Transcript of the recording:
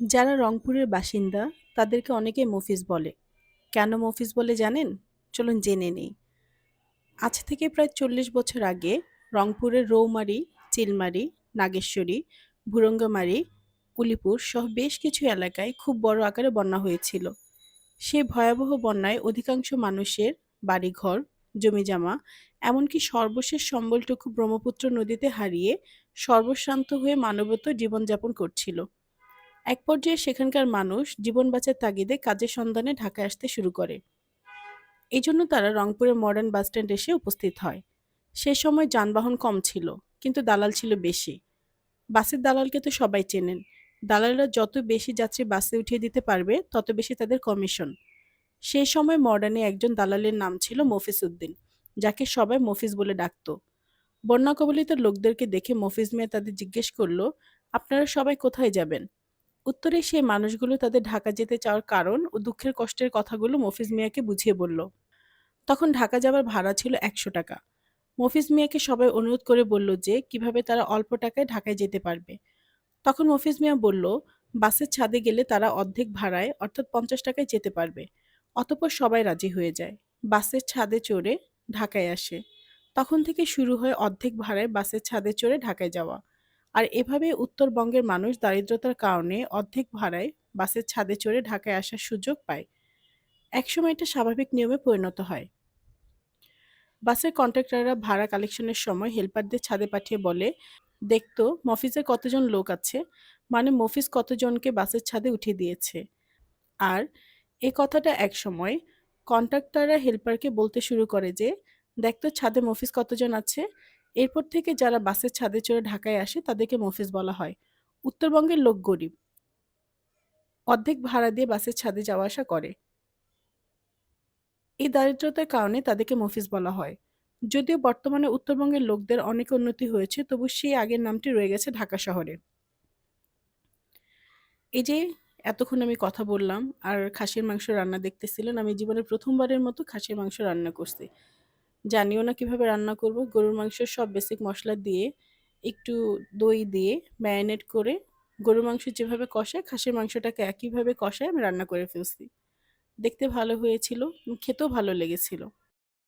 যারা রংপুরের বাসিন্দা তাদেরকে অনেকে মফিজ বলে। কেন মফিজ বলে জানেন? চলুন জেনে নেই। আজ থেকে প্রায় চল্লিশ বছর আগে রংপুরের রৌমারি চিলমারি নাগেশ্বরী, ভুরঙ্গমারী, উলিপুর সহ বেশ কিছু এলাকায় খুব বড় আকারে বন্যা হয়েছিল। সেই ভয়াবহ বন্যায় অধিকাংশ মানুষের বাড়িঘর, জমিজমা এমনকি সর্বশেষ সম্বলটুকু ব্রহ্মপুত্র নদীতে হারিয়ে সর্বশ্রান্ত হয়ে মানবত জীবনযাপন করছিল। এক পর্যায়ে সেখানকার মানুষ জীবন বাঁচার তাগিদে কাজের সন্ধানে ঢাকায় আসতে শুরু করে। এই জন্য তারা রংপুরের মডার্ন বাসস্ট্যান্ড এসে উপস্থিত হয়। সে সময় যানবাহন কম ছিল, কিন্তু দালাল ছিল বেশি। বাসের দালালকে তো সবাই চেনেন। দালালরা যত বেশি যাত্রী বাসে উঠিয়ে দিতে পারবে, তত বেশি তাদের কমিশন সেই সময় মডার্নে একজন দালালের নাম ছিল মফিজ উদ্দিন, যাকে সবাই মফিজ বলে ডাকত। বন্যা কবলিত লোকদেরকে দেখে মফিজ মিয়া তাদের জিজ্ঞেস করল, আপনারা সবাই কোথায় যাবেন? উত্তরে সেই মানুষগুলো তাদের ঢাকা যেতে চাওয়ার কারণ ও দুঃখের কষ্টের কথাগুলো মফিজ মিয়াকে বুঝিয়ে বলল। তখন ঢাকা যাওয়ার ভাড়া ছিল একশো টাকা। মফিজ মিয়াকে সবাই অনুরোধ করে বলল যে, কীভাবে তারা অল্প টাকায় ঢাকায় যেতে পারবে। তখন মফিজ মিয়া বলল, বাসের ছাদে গেলে তারা অর্ধেক ভাড়ায়, অর্থাৎ পঞ্চাশ টাকায় যেতে পারবে। অতপর সবাই রাজি হয়ে যায়। বাসের ছাদে চড়ে ঢাকায় আসে। তখন থেকে শুরু হয় অর্ধেক ভাড়ায় বাসের ছাদে চড়ে ঢাকায় যাওয়া। আর এভাবে উত্তরবঙ্গের মানুষ দারিদ্রতার কারণে অর্ধেক ভাড়ায় বাসের ছাদে চড়ে ঢাকায় আসার সুযোগ পায়। একসময় এটা স্বাভাবিক নিয়মে পরিণত হয়। বাসের কন্ট্রাক্টররা ভাড়া কালেকশনের সময় হেল্পারদের ছাদে পাঠিয়ে বলে, দেখতো মফিজে কতজন লোক আছে? মানে মফিজ কতজনকে বাসের ছাদে উঠিয়ে দিয়েছে? আর এ কথাটা এক সময় কন্ট্রাক্টররা হেল্পারকে বলতে শুরু করে যে, দেখতো, ছাদে মফিজ কতজন আছে? এরপর থেকে যারা বাসের ছাদে চড়ে ঢাকায় আসে তাদেরকে মফিজ বলা হয়। উত্তরবঙ্গের লোক গরিব। অর্ধেক ভাড়া দিয়ে বাসের ছাদে যাওয়া আসা করে। এই দারিদ্রতার কারণে তাদেরকে মফিজ বলা হয়। যদিও বর্তমানে উত্তরবঙ্গের লোকদের অনেক উন্নতি হয়েছে, তবু সেই আগের নামটি রয়ে গেছে ঢাকা শহরে। এই যে এতক্ষণ আমি কথা বললাম, আর খাসির মাংস রান্না দেখতেছিলেন, আমি জীবনের প্রথমবারের মতো খাসির মাংস রান্না করছি। জানিও না কীভাবে রান্না করব। গরুর মাংস সব বেসিক মশলা দিয়ে, একটু দই দিয়ে ম্যারিনেট করে গরুর মাংস যেভাবে কষায়, খাসির মাংসটাকে একইভাবে কষায় আমি রান্না করে ফেলছি। দেখতে ভালো হয়েছিল, খেতেও ভালো লেগেছিল।